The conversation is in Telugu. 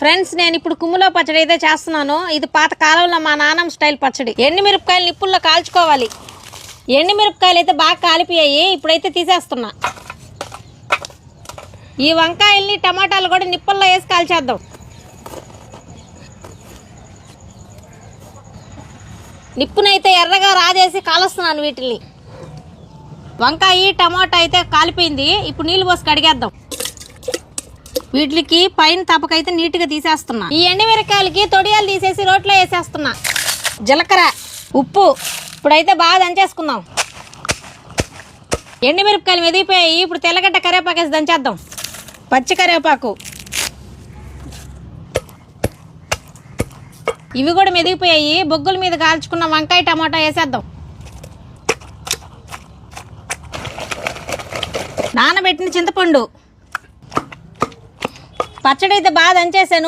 ఫ్రెండ్స్ నేను ఇప్పుడు కుమ్ములో పచ్చడి అయితే చేస్తున్నాను. ఇది పాత కాలంలో మా నాన్నమ్మ స్టైల్ పచ్చడి. ఎండి మిరపకాయలు నిప్పుల్లో కాల్చుకోవాలి. ఎండి మిరపకాయలు అయితే బాగా కాలిపోయాయి. ఇప్పుడైతే తీసేస్తున్నా. ఈ వంకాయల్ని టమాటాలు కూడా నిప్పుల్లో వేసి కాల్చేద్దాం. నిప్పునైతే ఎర్రగా రాజేసి కాలుస్తున్నాను వీటిని వంకాయ టమాటా అయితే కాలిపోయింది. ఇప్పుడు నీళ్ళు పోసి కడిగేద్దాం. వీటికి పైన తపకైతే నీట్గా తీసేస్తున్నా. ఈ ఎండిమిరకాయలకి తొడియాలు తీసేసి రోట్లో వేసేస్తున్నా. జీలకర్ర ఉప్పు ఇప్పుడైతే బాగా దంచేసుకుందాం. ఎండిమిరపకాయలు మెదిగిపోయాయి. ఇప్పుడు తెల్లగడ్డ కరివేపాకు వేసి దంచేద్దాం. పచ్చి కరివేపాకు. ఇవి కూడా మెదిగిపోయాయి. బొగ్గుల మీద కాల్చుకున్న వంకాయ టమాటా వేసేద్దాం. నానబెట్టిన చింతపండు. పచ్చడి అయితే బాగా దంచేసాను